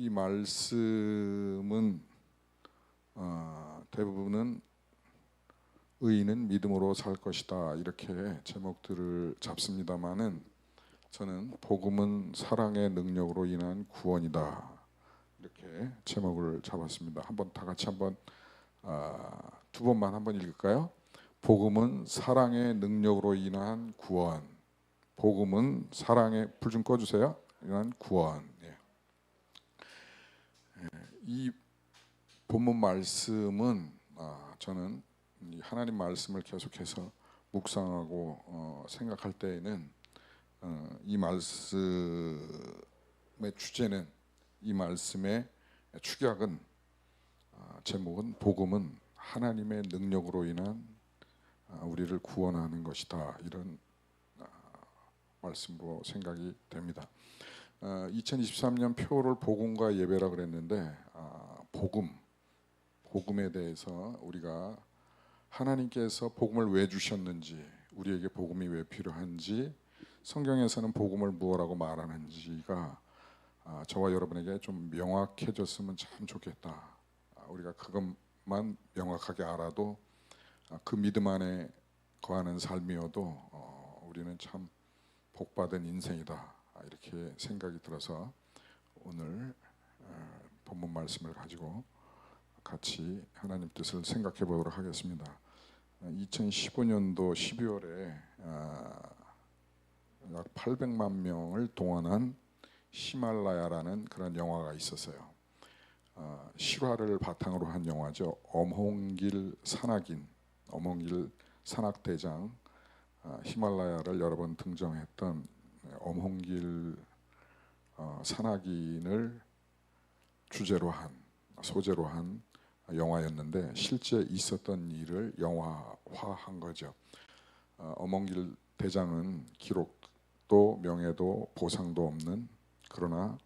이 말씀은 어, 대부분은 의인은 믿음으로 살 것이다 이렇게 제목들을 잡습니다만은 저는 복음은 사랑의 능력으로 인한 구원이다 이렇게 제목을 잡았습니다. 한번 다 같이 한번 아, 두 번만 한번 읽을까요? 복음은 사랑의 능력으로 인한 구원. 복음은 사랑의 불 좀 꺼주세요. 인한 구원. 예. 예, 이 본문 말씀은 아, 저는 이 하나님 말씀을 계속해서 묵상하고 어, 생각할 때에는 어, 이 말씀의 주제는 이 말씀의 축약은 아, 제목은 복음은 하나님의 능력으로 인한 아, 우리를 구원하는 것이다 이런 아, 말씀으로 생각이 됩니다. 2023년 표를 복음과 예배라 그랬는데 아, 복음 복음에 대해서 우리가 하나님께서 복음을 왜 주셨는지 우리에게 복음이 왜 필요한지 성경에서는 복음을 무엇라고 말하는지가 아, 저와 여러분에게 좀 명확해졌으면 참 좋겠다. 아, 우리가 그것만 명확하게 알아도 아, 그 믿음 안에 거하는 삶이어도 어, 우리는 참 복받은 인생이다 아, 이렇게 생각이 들어서 오늘 어, 본문 말씀을 가지고 같이 하나님 뜻을 생각해 보도록 하겠습니다. 2015년도 12월에 약 800만 명을 동원한 히말라야라는 그런 영화가 있었어요. 어, 실화를 바탕으로 한 영화죠. 엄홍길 산악인, 엄홍길 산악대장, 어, 히말라야를 여러 번 등정했던 엄홍길 어, 산악인을 주제로 한 소재로 한 영화였는데 실제 있었던 일을 영화화한 거죠. 어, 엄홍길 대장은 기록도 명예도 보상도 없는 그러나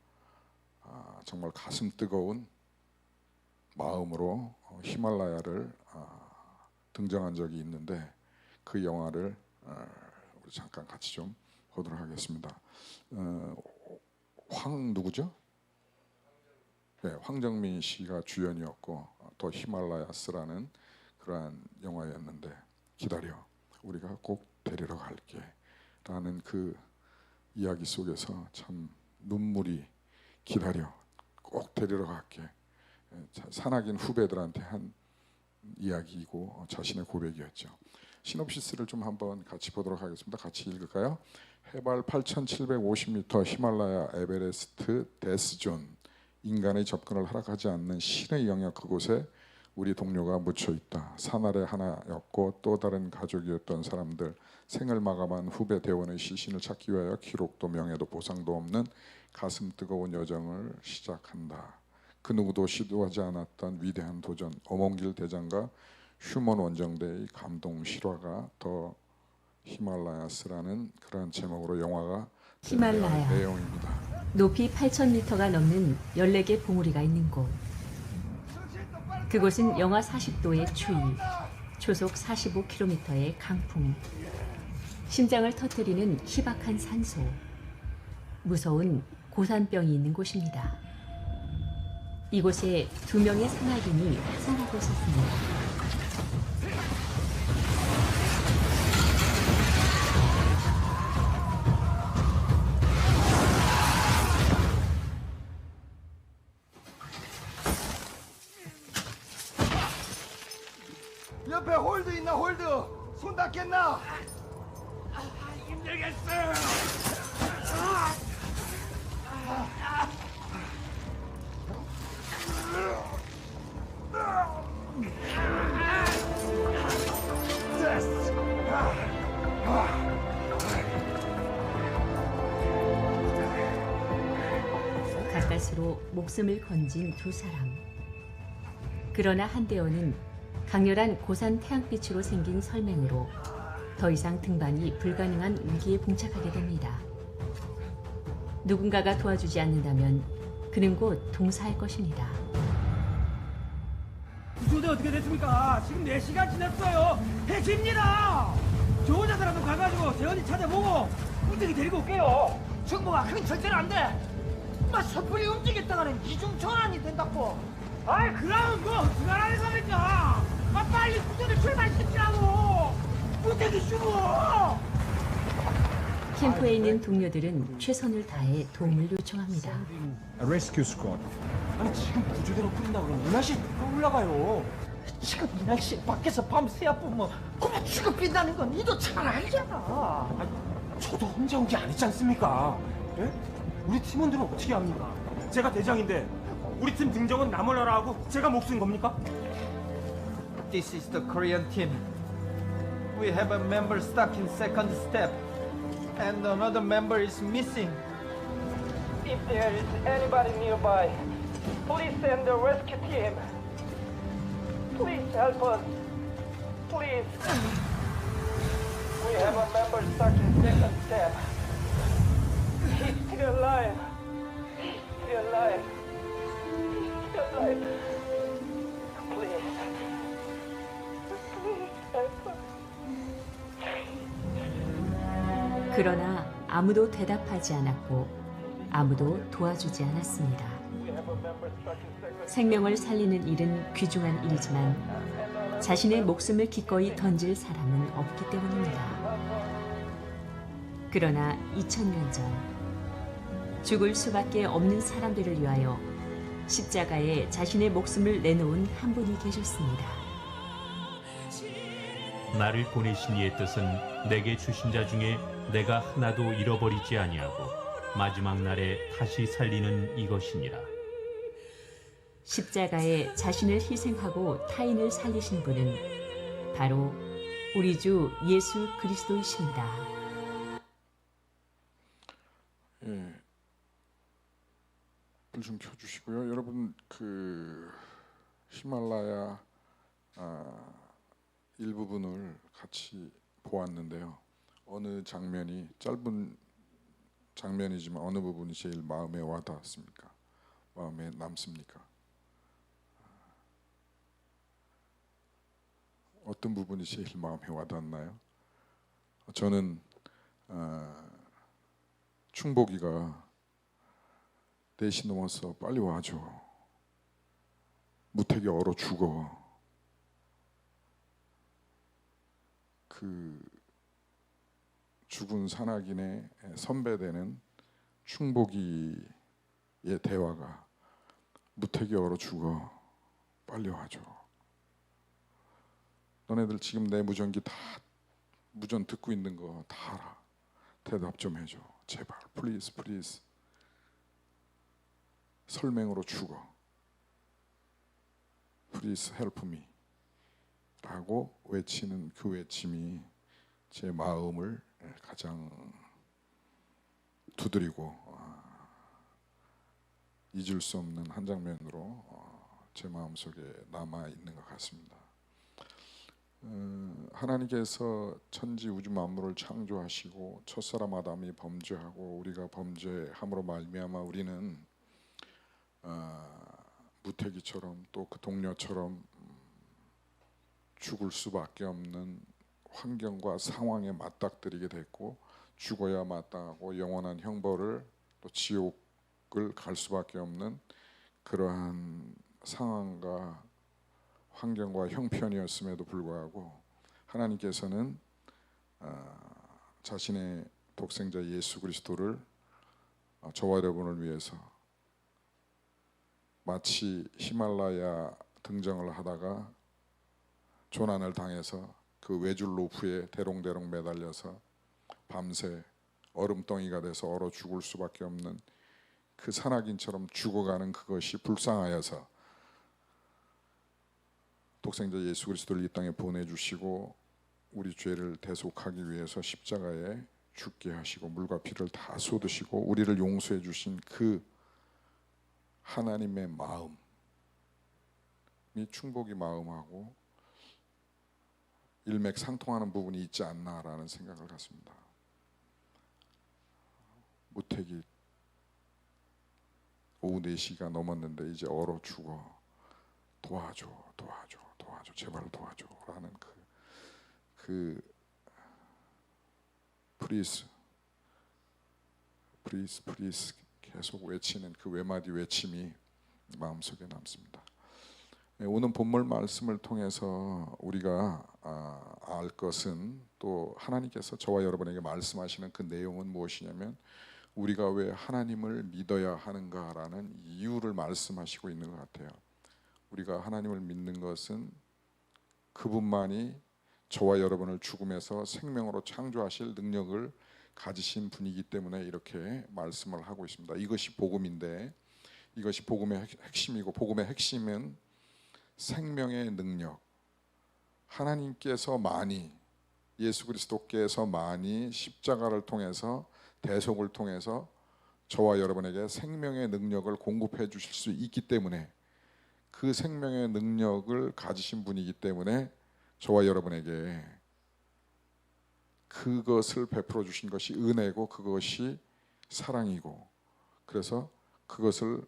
아, 정말 가슴 뜨거운 마음으로 어, 히말라야를 아, 등장한 적이 있는데 그 영화를 어, 우리 잠깐 같이 좀 보도록 하겠습니다. 어, 황 누구죠? 네, 황정민 씨가 주연이었고 더 히말라야스라는 그러한 영화였는데 기다려 우리가 꼭 데리러 갈게 라는 그 이야기 속에서 참 눈물이 기다려 꼭 데리러 갈게 산악인 후배들한테 한 이야기이고 자신의 고백이었죠. 시놉시스를 좀 한번 같이 보도록 하겠습니다. 같이 읽을까요? 해발 8,750m 히말라야 에베레스트 데스존 인간의 접근을 허락하지 않는 신의 영역 그곳에 우리 동료가 묻혀 있다. 산 아래 하나였고 또 다른 가족이었던 사람들 생을 마감한 후배 대원의 시신을 찾기 위하여 기록도 명예도 보상도 없는 가슴 뜨거운 여정을 시작한다. 그 누구도 시도하지 않았던 위대한 도전 어몽길 대장과 휴먼 원정대의 감동 실화가 더 히말라야스라는 그런 제목으로 영화가 히말라야. 된 내용입니다. 높이 8,000m가 넘는 14개 봉우리가 있는 곳. 그곳은 영하 40도의 추위, 초속 45km의 강풍, 심장을 터뜨리는 희박한 산소, 무서운 고산병이 있는 곳입니다. 이곳에 두 명의 산악인이 살아고 있었습니다. 목숨을 건진 두 사람. 그러나 한대원은 강렬한 고산 태양빛으로 생긴 설맹으로 더 이상 등반이 불가능한 위기에 봉착하게 됩니다. 누군가가 도와주지 않는다면 그는 곧 동사할 것입니다. 구조대 어떻게 됐습니까? 지금 4시간 지났어요. 해집니다. 저 혼자서라도 가가지고 재현이 찾아보고 꿀떡이 데리고 올게요. 정보가 그건 절대로 안 돼 막 섣불리 움직였다가는 이중 전환이 된다고. 아이 그러면 뭐 어떡하라는 겁니까? 아 빨리 구조대 출발시키라고. 무대기 쉬워. 캠프에 있는 동료들은 최선을 다해 도움을 요청합니다. A rescue squad. 아니 지금 구조대로 뿌린다 그러면 이 날씨에 누가 올라가요? 지금 이 날씨에 밖에서 밤새 아프면 그만 취급빈다는 건 니도 잘 알잖아. 아니, 저도 혼자 온 게 아니지 않습니까? 예? 우리 팀원들은 어떻게 합니까? 제가 대장인데 우리 팀 등정은 나몰라라 하고 제가 목숨 겁니까? This is the Korean team. We have a member stuck in second step, and another member is missing. If there is anybody nearby, please send the rescue team. Please help us. Please. We have a member stuck in second step. 그러나 아무도 대답하지 않았고 아무도 도와주지 않았습니다. 생명을 살리는 일은 귀중한 일이지만 자신의 목숨을 기꺼이 던질 사람은 없기 때문입니다. 그러나 2000년 전 죽을 수밖에 없는 사람들을 위하여 십자가에 자신의 목숨을 내놓은 한 분이 계셨습니다. 나를 보내신 이의 뜻은 내게 주신 자 중에 내가 하나도 잃어버리지 아니하고 마지막 날에 다시 살리는 이것이니라. 십자가에 자신을 희생하고 타인을 살리신 분은 바로 우리 주 예수 그리스도이십니다. 예. 불좀 켜주시고요. 여러분 그 히말라야 아, 일부분을 같이 보았는데요. 어느 장면이 짧은 장면이지만 어느 부분이 제일 마음에 와닿았습니까? 마음에 남습니까? 어떤 부분이 제일 마음에 와닿나요? 저는 아, 충복이가 대신 넘어서 빨리 와줘. 무택이 얼어 죽어. 그 죽은 산악인의 선배되는 충복이의 대화가 무택이 얼어 죽어. 빨리 와줘. 너네들 지금 내 무전기 다 무전 듣고 있는 거 다 알아. 대답 좀 해줘. 제발, 플리즈, 플리즈. 설명으로 죽어. Please help me. 라고 외치는 그 외침이 제 마음을 가장 두드리고 아, 잊을 수 없는 한 장면으로 어, 제 마음속에 남아 있는 것 같습니다. 어, 하나님께서 천지 우주 만물을 창조하시고 첫사람 아담이 범죄하고 우리가 범죄함으로 말미암아 우리는 어, 무태기처럼 또 그 동료처럼 음, 죽을 수밖에 없는 환경과 상황에 맞닥뜨리게 됐고 죽어야 마땅하고 영원한 형벌을 또 지옥을 갈 수밖에 없는 그러한 상황과 환경과 형편이었음에도 불구하고 하나님께서는 아, 자신의 독생자 예수 그리스도를 아, 저와 여러분을 위해서 마치 히말라야 등정을 하다가 조난을 당해서 그 외줄 로프에 대롱대롱 매달려서 밤새 얼음덩이가 돼서 얼어 죽을 수밖에 없는 그 산악인처럼 죽어가는 그것이 불쌍하여서 독생자 예수 그리스도를 이 땅에 보내주시고 우리 죄를 대속하기 위해서 십자가에 죽게 하시고 물과 피를 다 쏟으시고 우리를 용서해 주신 그 하나님의 마음이 충복이 마음하고 일맥상통하는 부분이 있지 않나라는 생각을 갖습니다. 무택이 오후 4시가 넘었는데 이제 얼어 죽어 도와줘 도와줘 도와줘 제발 도와줘 라는 그 그 프리스 프리스 프리스 계속 외치는 그 외마디 외침이 마음속에 남습니다. 예, 오늘 본문 말씀을 통해서 우리가 아, 알 것은 또 하나님께서 저와 여러분에게 말씀하시는 그 내용은 무엇이냐면 우리가 왜 하나님을 믿어야 하는가라는 이유를 말씀하시고 있는 것 같아요. 우리가 하나님을 믿는 것은 그분만이 저와 여러분을 죽음에서 생명으로 창조하실 능력을 가지신 분이기 때문에 이렇게 말씀을 하고 있습니다. 이것이 복음인데 이것이 복음의 핵- 핵심이고 복음의 핵심은 생명의 능력. 하나님께서 많이 예수 그리스도께서 많이 십자가를 통해서 대속을 통해서 저와 여러분에게 생명의 능력을 공급해 주실 수 있기 때문에 그 생명의 능력을 가지신 분이기 때문에 저와 여러분에게 그것을 베풀어 주신 것이 은혜고 그것이 사랑이고 그래서 그것을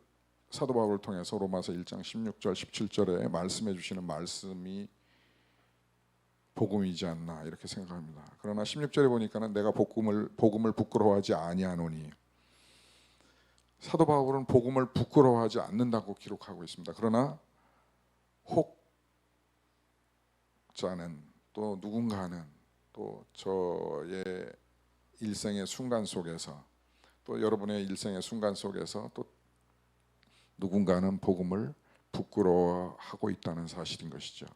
사도 바울을 통해서 로마서 1장 16절 17절에 말씀해 주시는 말씀이 복음이지 않나 이렇게 생각합니다. 그러나 16절에 보니까는 내가 복음을 복음을 부끄러워하지 아니하노니 사도 바울은 복음을 부끄러워하지 않는다고 기록하고 있습니다. 그러나 혹 자는 또 누군가는 또 저의 일생의 순간 속에서 또 여러분의 일생의 순간 속에서 또 누군가는 복음을 부끄러워하고 있다는 사실인 것이죠.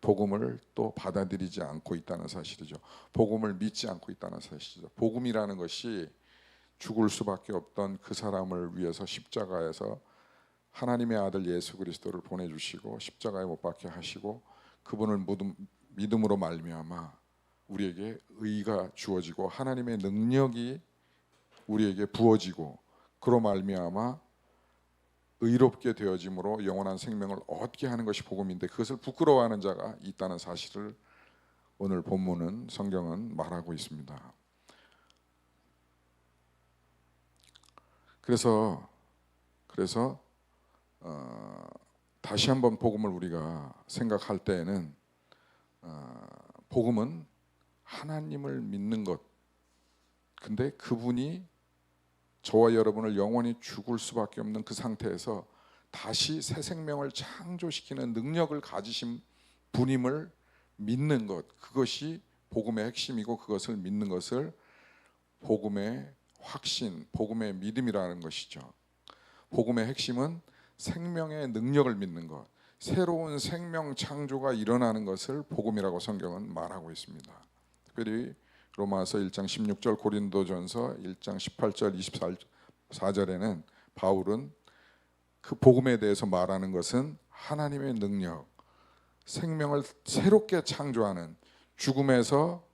복음을 또 받아들이지 않고 있다는 사실이죠. 복음을 믿지 않고 있다는 사실이죠. 복음이라는 것이 죽을 수밖에 없던 그 사람을 위해서 십자가에서 하나님의 아들 예수 그리스도를 보내주시고 십자가에 못 박게 하시고 그분을 믿음, 믿음으로 말미암아 우리에게 의가 주어지고 하나님의 능력이 우리에게 부어지고 그로 말미암아 의롭게 되어짐으로 영원한 생명을 얻게 하는 것이 복음인데 그것을 부끄러워하는 자가 있다는 사실을 오늘 본문은 성경은 말하고 있습니다. 그래서 그래서 어, 다시 한번 복음을 우리가 생각할 때에는 어, 복음은 하나님을 믿는 것. 근데 그분이 저와 여러분을 영원히 죽을 수밖에 없는 그 상태에서 다시 새 생명을 창조시키는 능력을 가지신 분임을 믿는 것. 그것이 복음의 핵심이고 그것을 믿는 것을 복음의 확신, 복음의 믿음이라는 것이죠. 복음의 핵심은 생명의 능력을 믿는 것, 새로운 생명 창조가 일어나는 것을 복음이라고 성경은 말하고 있습니다. 특별히 로마서 1장 16절, 고린도전서 1장 18절, 24절에는 바울은 그 복음에 대해서 말하는 것은 하나님의 능력, 생명을 새롭게 창조하는 죽음에서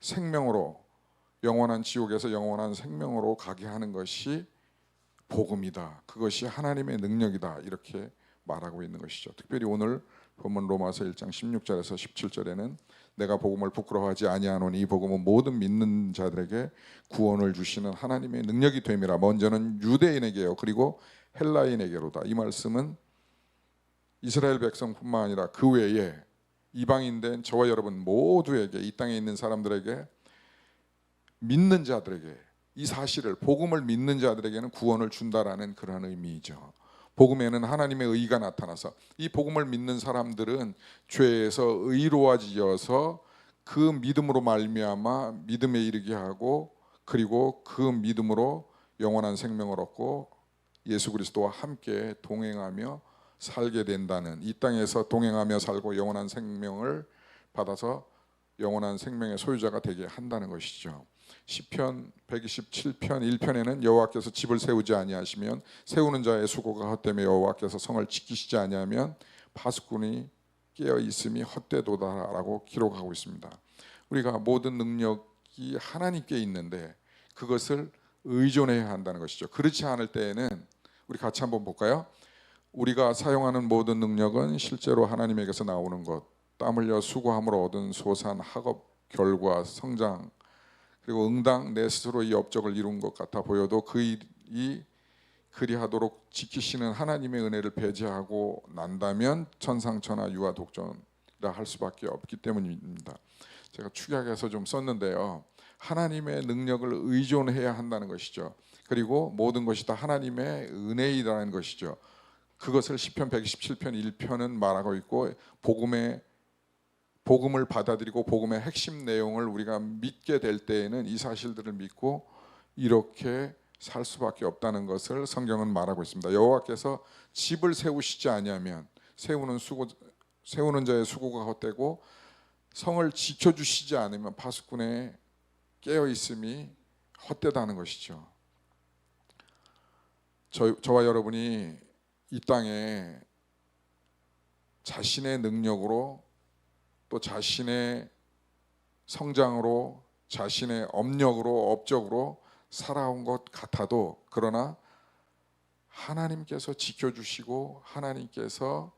생명으로 영원한 지옥에서 영원한 생명으로 가게 하는 것이 복음이다. 그것이 하나님의 능력이다. 이렇게 말하고 있는 것이죠. 특별히 오늘 본문 로마서 1장 16절에서 17절에는 내가 복음을 부끄러워하지 아니하노니 이 복음은 모든 믿는 자들에게 구원을 주시는 하나님의 능력이 됨이라. 먼저는 유대인에게요. 그리고 헬라인에게로다. 이 말씀은 이스라엘 백성뿐만 아니라 그 외에 이방인된 저와 여러분 모두에게 이 땅에 있는 사람들에게 믿는 자들에게 이 사실을 복음을 믿는 자들에게는 구원을 준다라는 그러한 의미이죠. 복음에는 하나님의 의가 나타나서 이 복음을 믿는 사람들은 죄에서 의로워지어서 그 믿음으로 말미암아 믿음에 이르게 하고 그리고 그 믿음으로 영원한 생명을 얻고 예수 그리스도와 함께 동행하며 살게 된다는 이 땅에서 동행하며 살고 영원한 생명을 받아서 영원한 생명의 소유자가 되게 한다는 것이죠. 시편 127편 1편에는 여호와께서 집을 세우지 아니하시면 세우는 자의 수고가 헛되며 여호와께서 성을 지키시지 아니하면 파수꾼이 깨어 있음이 헛되도다라고 기록하고 있습니다. 우리가 모든 능력이 하나님께 있는데 그것을 의존해야 한다는 것이죠. 그렇지 않을 때에는 우리 같이 한번 볼까요? 우리가 사용하는 모든 능력은 실제로 하나님에게서 나오는 것, 땀 흘려 수고함으로 얻은 소산, 학업 결과, 성장 그리고 응당 내 스스로 이 업적을 이룬 것 같아 보여도 그 일이 그리하도록 지키시는 하나님의 은혜를 배제하고 난다면 천상천하 유아 독전이라 할 수밖에 없기 때문입니다. 제가 축약해서 좀 썼는데요. 하나님의 능력을 의존해야 한다는 것이죠. 그리고 모든 것이 다 하나님의 은혜이라는 것이죠. 그것을 시편 127편 1편은 말하고 있고 복음의 복음을 받아들이고 복음의 핵심 내용을 우리가 믿게 될 때에는 이 사실들을 믿고 이렇게 살 수밖에 없다는 것을 성경은 말하고 있습니다. 여호와께서 집을 세우시지 아니하면 세우는 수고 세우는 자의 수고가 헛되고 성을 지켜 주시지 않으면 파수꾼의 깨어 있음이 헛되다는 것이죠. 저, 저와 여러분이 이 땅에 자신의 능력으로 또 자신의 성장으로 자신의 업력으로 업적으로 살아온 것 같아도 그러나 하나님께서 지켜주시고 하나님께서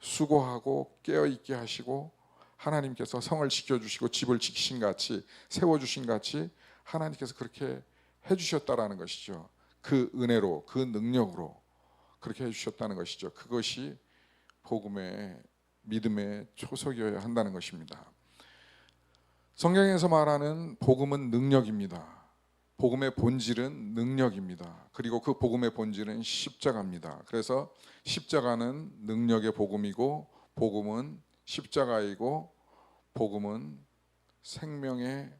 수고하고 깨어 있게 하시고 하나님께서 성을 지켜주시고 집을 지키신 같이 세워주신 같이 하나님께서 그렇게 해주셨다라는 것이죠. 그 은혜로 그 능력으로 그렇게 해주셨다는 것이죠. 그것이 복음의 믿음의 초석이어야 한다는 것입니다. 성경에서 말하는 복음은 능력입니다. 복음의 본질은 능력입니다. 그리고 그 복음의 본질은 십자가입니다. 그래서 십자가는 능력의 복음이고 복음은 십자가이고 복음은 생명의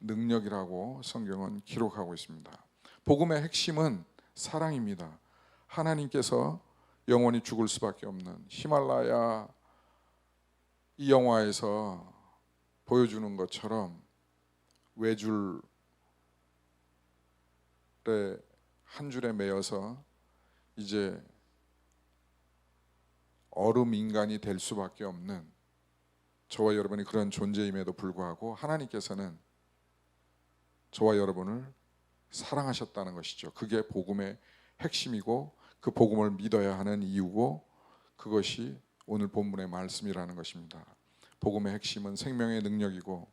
능력이라고 성경은 기록하고 있습니다. 복음의 핵심은 사랑입니다. 하나님께서 영원히 죽을 수밖에 없는 히말라야 이 영화에서 보여주는 것처럼 외줄에 한 줄에 매여서 이제 얼음 인간이 될 수밖에 없는 저와 여러분이 그런 존재임에도 불구하고 하나님께서는 저와 여러분을 사랑하셨다는 것이죠. 그게 복음의 핵심이고 그 복음을 믿어야 하는 이유고 그것이 오늘 본문의 말씀이라는 것입니다. 복음의 핵심은 생명의 능력이고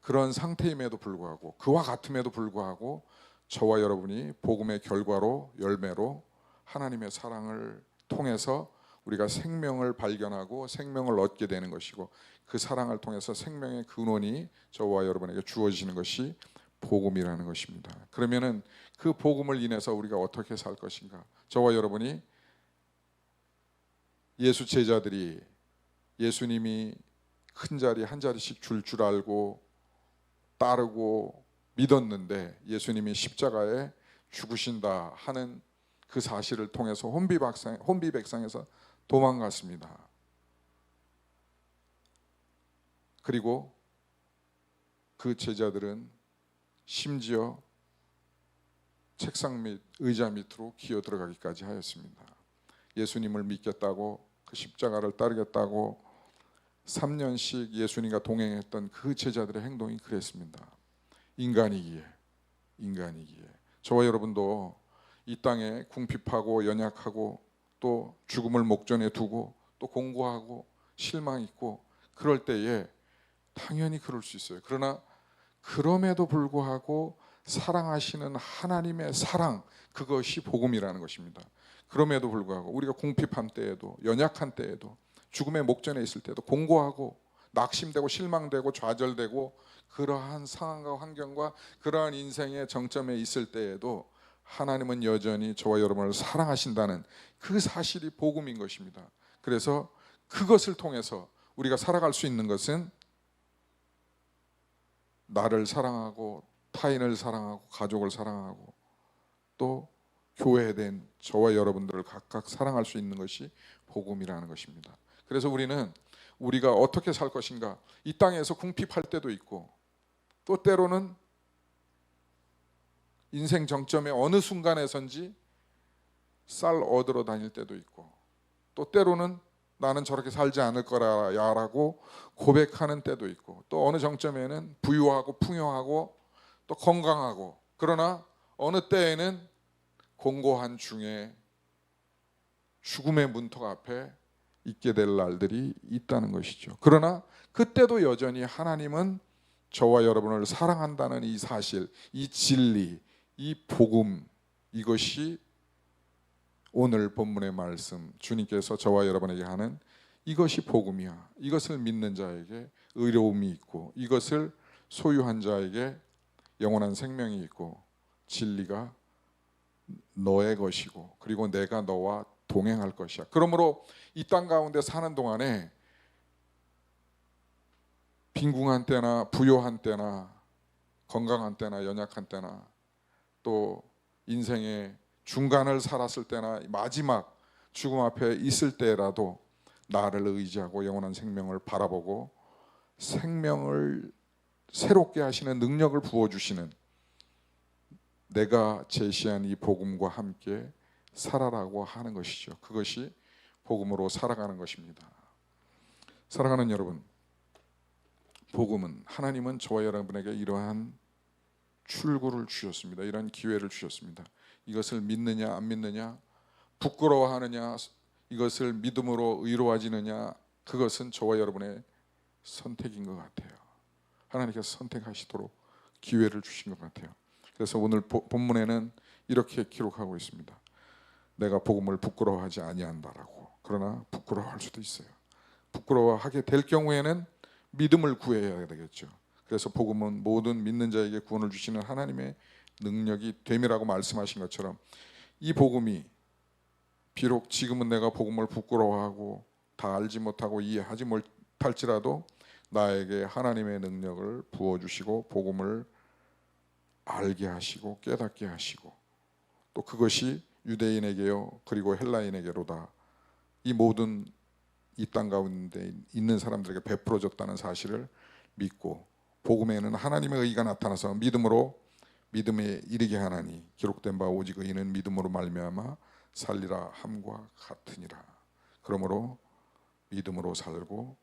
그런 상태임에도 불구하고 그와 같음에도 불구하고 저와 여러분이 복음의 결과로 열매로 하나님의 사랑을 통해서 우리가 생명을 발견하고 생명을 얻게 되는 것이고 그 사랑을 통해서 생명의 근원이 저와 여러분에게 주어지는 것이 복음이라는 것입니다. 그러면은 그 복음을 인해서 우리가 어떻게 살 것인가? 저와 여러분이 예수 제자들이 예수님이 큰 자리 한 자리씩 줄줄 알고 따르고 믿었는데 예수님이 십자가에 죽으신다 하는 그 사실을 통해서 혼비백상 혼비백상에서 도망갔습니다. 그리고 그 제자들은 심지어 책상 및 의자 밑으로 기어 들어가기까지 하였습니다. 예수님을 믿겠다고 그 십자가를 따르겠다고 3년씩 예수님과 동행했던 그 제자들의 행동이 그랬습니다. 인간이기에 인간이기에 저와 여러분도 이 땅에 궁핍하고 연약하고 또 죽음을 목전에 두고 또 공고하고 실망 있고 그럴 때에 당연히 그럴 수 있어요. 그러나 그럼에도 불구하고 사랑하시는 하나님의 사랑 그것이 복음이라는 것입니다. 그럼에도 불구하고 우리가 궁핍한 때에도 연약한 때에도 죽음의 목전에 있을 때도 공고하고 낙심되고 실망되고 좌절되고 그러한 상황과 환경과 그러한 인생의 정점에 있을 때에도 하나님은 여전히 저와 여러분을 사랑하신다는 그 사실이 복음인 것입니다. 그래서 그것을 통해서 우리가 살아갈 수 있는 것은 나를 사랑하고 타인을 사랑하고 가족을 사랑하고 또 교회에 된 저와 여러분들을 각각 사랑할 수 있는 것이 복음이라는 것입니다. 그래서 우리는 우리가 어떻게 살 것인가 이 땅에서 궁핍할 때도 있고 또 때로는 인생 정점의 어느 순간에선지 쌀 얻으러 다닐 때도 있고 또 때로는 나는 저렇게 살지 않을 거라야라고 고백하는 때도 있고 또 어느 정점에는 부유하고 풍요하고 또 건강하고 그러나 어느 때에는 공고한 중에 죽음의 문턱 앞에 있게 될 날들이 있다는 것이죠. 그러나 그때도 여전히 하나님은 저와 여러분을 사랑한다는 이 사실, 이 진리, 이 복음 이것이 오늘 본문의 말씀 주님께서 저와 여러분에게 하는 이것이 복음이야. 이것을 믿는 자에게 의로움이 있고 이것을 소유한 자에게 영원한 생명이 있고 진리가 너의 것이고 그리고 내가 너와 동행할 것이야. 그러므로 이 땅 가운데 사는 동안에 빈궁한 때나 부요한 때나 건강한 때나 연약한 때나 또 인생의 중간을 살았을 때나 마지막 죽음 앞에 있을 때라도 나를 의지하고 영원한 생명을 바라보고 생명을 새롭게 하시는 능력을 부어 주시는 내가 제시한 이 복음과 함께 살아라고 하는 것이죠. 그것이 복음으로 살아가는 것입니다. 사랑하는 여러분, 복음은 하나님은 저와 여러분에게 이러한 출구를 주셨습니다. 이러한 기회를 주셨습니다. 이것을 믿느냐 안 믿느냐, 부끄러워하느냐, 이것을 믿음으로 의로워지느냐, 그것은 저와 여러분의 선택인 것 같아요. 하나님께서 선택하시도록 기회를 주신 것 같아요. 그래서 오늘 보- 본문에는 이렇게 기록하고 있습니다. 내가 복음을 부끄러워하지 아니한다라고. 그러나 부끄러워할 수도 있어요. 부끄러워하게 될 경우에는 믿음을 구해야 되겠죠. 그래서 복음은 모든 믿는 자에게 구원을 주시는 하나님의 능력이 됨이라고 말씀하신 것처럼 이 복음이 비록 지금은 내가 복음을 부끄러워하고 다 알지 못하고 이해하지 못할지라도 나에게 하나님의 능력을 부어 주시고 복음을 알게 하시고 깨닫게 하시고 또 그것이 유대인에게요 그리고 헬라인에게로다. 이 모든 이 땅 가운데 있는 사람들에게 베풀어졌다는 사실을 믿고 복음에는 하나님의 의가 나타나서 믿음으로 믿음에 이르게 하나니 기록된 바 오직 의인은 믿음으로 말미암아 살리라 함과 같으니라. 그러므로 믿음으로 살고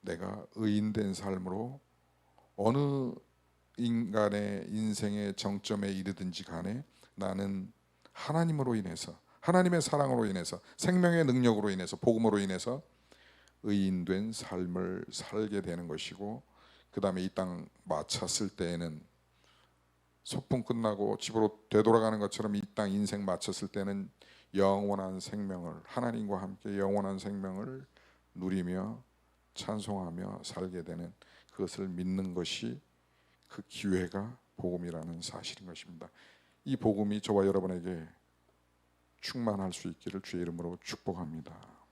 내가 의인된 삶으로 어느 인간의 인생의 정점에 이르든지 간에 나는 하나님으로 인해서 하나님의 사랑으로 인해서 생명의 능력으로 인해서 복음으로 인해서 의인된 삶을 살게 되는 것이고 그 다음에 이 땅 마쳤을 때에는 소풍 끝나고 집으로 되돌아가는 것처럼 이 땅 인생 마쳤을 때는 영원한 생명을 하나님과 함께 영원한 생명을 누리며 찬송하며 살게 되는 그것을 믿는 것이 그 기회가 복음이라는 사실인 것입니다. 이 복음이 저와 여러분에게 충만할 수 있기를 주의 이름으로 축복합니다.